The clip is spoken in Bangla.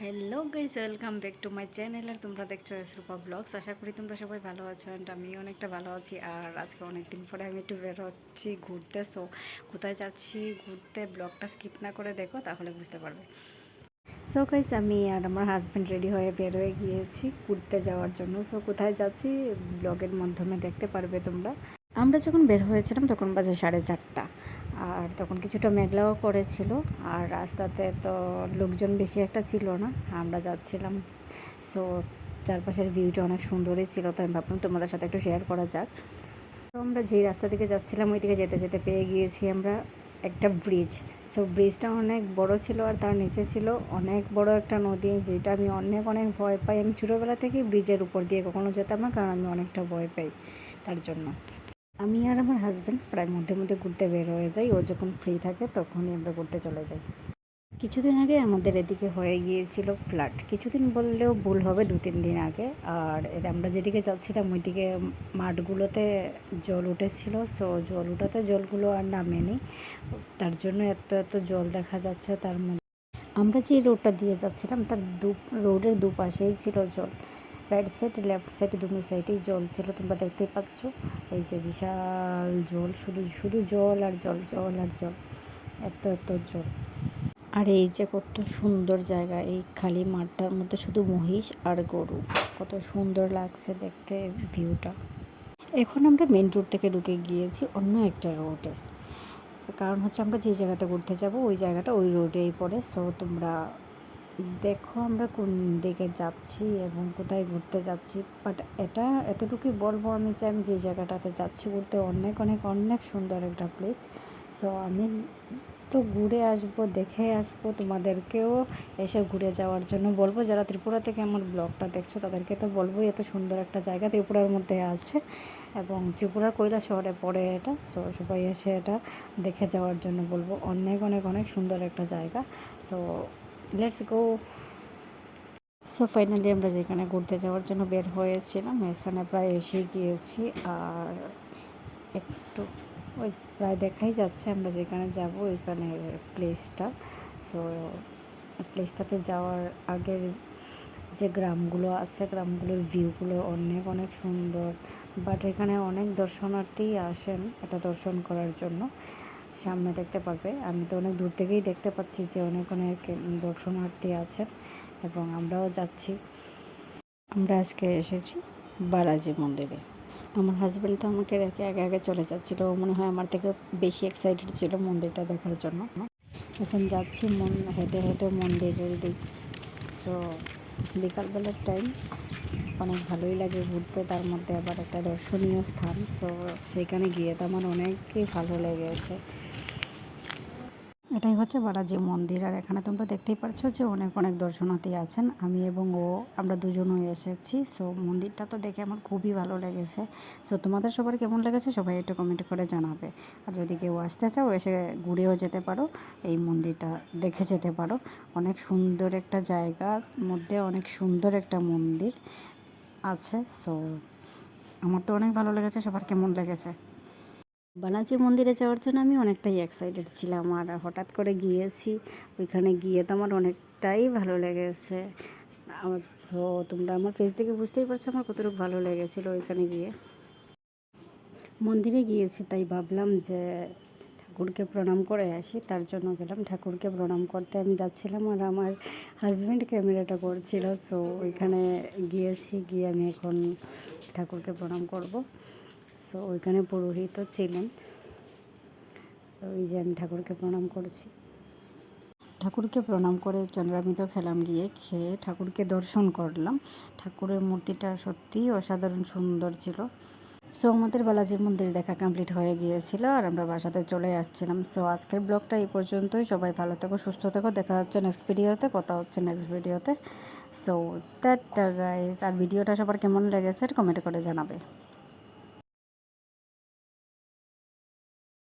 Hello guys welcome back to my channel আর তোমরা দেখছ এসরূপা ব্লগস আশা করি তোমরা সবাই ভালো আছো অ্যান্ড আমি অনেকটা ভালো আছি। আর আজকে অনেক দিন পরে আমি একটু বের হচ্ছি ঘুরতে। সো কোথায় যাচ্ছি, ঘুরতে ব্লগটা স্কিপ না করে দেখো, তাহলে বুঝতে পারবে। সো গাইস আমি আর আমার হাজব্যান্ড রেডি হয়ে বের হয়ে গিয়েছি ঘুরতে যাওয়ার জন্য। সো কোথায় যাচ্ছি ব্লগের মাধ্যমে দেখতে পারবে তোমরা। আমরা যখন বের হয়েছিলাম, তখন বাজে সাড়ে চারটা। আর তখন কিছুটা মেঘলাও করেছিল, আর রাস্তাতে তো লোকজন বেশি একটা ছিল না, আমরা যাচ্ছিলাম। সো চারপাশের ভিউটা অনেক সুন্দরই ছিল, তো আমি ভাবলাম তোমাদের সাথে একটু শেয়ার করা যাক। তো আমরা যেই রাস্তা দিকে যাচ্ছিলাম, ওই দিকে যেতে যেতে পেয়ে গিয়েছি আমরা একটা ব্রিজ সো ব্রিজটা অনেক বড় ছিল আর তার নিচে ছিল অনেক বড় একটা নদী, যেটা আমি অনেক অনেক ভয় পাই। আমি ছোটোবেলা থেকেই ব্রিজের উপর দিয়ে কখনো যেতাম না, কারণ আমি অনেকটা ভয় পাই তার জন্য। আমি আর আমার হাজব্যান্ড প্রায় মধ্যে মধ্যে ঘুরতে বের হয়ে যাই। ও যখন ফ্রি থাকে তখনই আমরা ঘুরতে চলে যাই। কিছুদিন আগে আমাদের এদিকে হয়ে গিয়েছিল ফ্লাড কিছুদিন বললেও ভুল হবে দু তিন দিন আগে। আর আমরা যেদিকে যাচ্ছিলাম ওইদিকে মাঠগুলোতে জল উঠেছিল। সো জল উঠাতে জলগুলো আর নামেনি। তার জন্য এত এত জল দেখা যাচ্ছে তার মধ্যে। আমরা যে রোডটা দিয়ে যাচ্ছিলাম তার দু রোডের দুপাশেই ছিল জল। রাইট সাইড লেফট সাইড দুটো সাইডেই জল ছিল, তোমরা দেখতেই পাচ্ছ। এই যে বিশাল জল, শুধু শুধু জল আর জল জল আর জল, এত এত জল। আর এই যে কত সুন্দর জায়গা, এই খালি মাঠটার মধ্যে শুধু মহিষ আর গরু। কত সুন্দর লাগছে দেখতে ভিউটা। এখন আমরা মেন রোড থেকে ঢুকে গিয়েছি অন্য একটা রোডে কারণ হচ্ছে আমরা যে জায়গাতে ঘুরতে যাব, ওই জায়গাটা ওই রোডেই পড়ে। সো তোমরা দেখো আমরা কোন দিকে যাচ্ছি এবং কোথায় ঘুরতে যাচ্ছি বাট এটা এতটুকুই বলব আমি যে আমি যে জায়গাটাতে যাচ্ছি ঘুরতে অনেক অনেক অনেক সুন্দর একটা প্লেস সো আমি তো ঘুরে আসব, দেখে আসব, তোমাদেরকেও এসে ঘুরে যাওয়ার জন্য বলব। যারা ত্রিপুরা থেকে আমার ব্লগটা দেখছ, তাদেরকে তো বলব এত সুন্দর একটা জায়গা ত্রিপুরার মধ্যে আছে এবং ত্রিপুরার কৈলা শহরে পড়ে এটা। সো সবাই এসে এটা দেখে যাওয়ার জন্য বলব। অনেক অনেক অনেক সুন্দর একটা জায়গা। So let's go so finally আমরা যেখানে ঘুরতে যাওয়ার জন্য বের হয়েছিলাম, এখানে প্রায় এসে গিয়েছি। আর একটু ওই প্রায় দেখাই যাচ্ছে, আমরা যেখানে যাব ওইখানে প্লেসটা সো প্লেসটাতে যাওয়ার আগের যে গ্রামগুলো আছে, গ্রামগুলোর ভিউগুলো অনেক অনেক সুন্দর। বাট এখানে অনেক দর্শনার্থী আসেন, এটা দর্শন করার জন্য। সামনে দেখতে পাবে আমি তো অনেক দূর থেকেই দেখতে পাচ্ছি যে অনেক অনেক দর্শনার্থী আছেন এবং আমরাও যাচ্ছি। আমরা আজকে এসেছি বালাজি মন্দিরে। আমার হাজব্যান্ড তো আমাকে রেখে আগে আগে চলে যাচ্ছিল। মনে হয় আমার থেকে বেশি এক্সাইটেড ছিল মন্দিরটা দেখার জন্য। এখন যাচ্ছি মন, হেঁটে হেঁটে মন্দিরের দিক। সো বিকালবেলার টাইম অনেক ভালোই লাগে ঘুরতে। তার মধ্যে আবার একটা দর্শনীয় স্থান। সো সেখানে গিয়ে তো আমার অনেকই ভালো লেগেছে। এটাই হচ্ছে বালাজি মন্দির। আর এখানে তোমরা দেখতেই পারছ যে অনেক অনেক দর্শনার্থী আছেন। আমি এবং ও, আমরা দুজনই এসেছি। সো মন্দিরটা তো দেখে আমার খুবই ভালো লেগেছে। সো তোমাদের সবার কেমন লেগেছে সবাই একটু কমেন্ট করে জানাবে। আর যদি কেউ আসতে চাও, এসে ঘুরেও যেতে পারো। এই মন্দিরটা দেখে যেতে পারো। অনেক সুন্দর একটা জায়গার মধ্যে অনেক সুন্দর একটা মন্দির আছে। সো আমার তো অনেক ভালো লেগেছে, সবার কেমন লেগেছে? বালাজি মন্দিরে যাওয়ার জন্য আমি অনেকটাই এক্সাইটেড ছিলাম আর হঠাৎ করে গিয়েছি। ওইখানে গিয়ে তো আমার অনেকটাই ভালো লেগেছে। তো তোমরা আমার ফেস দেখে বুঝতেই পারছ আমার কতটুকু ভালো লেগেছিলো ওইখানে গিয়ে। মন্দিরে গিয়েছি, তাই ভাবলাম যে ঠাকুরকে প্রণাম করে আসি, তার জন্য গেলাম। ঠাকুরকে প্রণাম করতে আমি যাচ্ছিলাম আর আমার হাজব্যান্ড ক্যামেরাটা করছিল সো ওইখানে গিয়েছি, গিয়ে আমি এখন ঠাকুরকে প্রণাম করব। সো ওইখানে পুরোহিতও ছিলেন। সো ওই যে আমি ঠাকুরকে প্রণাম করছি। ঠাকুরকে প্রণাম করে চন্দ্রামিত খেলাম গিয়ে, খেয়ে ঠাকুরকে দর্শন করলাম। ঠাকুরের মূর্তিটা সত্যিই অসাধারণ সুন্দর ছিল। সো আমাদের বালাজি মন্দির দেখা কমপ্লিট হয়ে গিয়েছিল আর আমরা বাসাতে চলে আসছিলাম। সো আজকের ব্লগটা এই পর্যন্তই। সবাই ভালো থেকো, সুস্থ থেকো। দেখা হচ্ছে নেক্সট ভিডিওতে কথা হচ্ছে নেক্সট ভিডিওতে সো দ্যাট গাইজ আর ভিডিওটা সবার কেমন লেগেছে কমেন্ট করে জানাবে।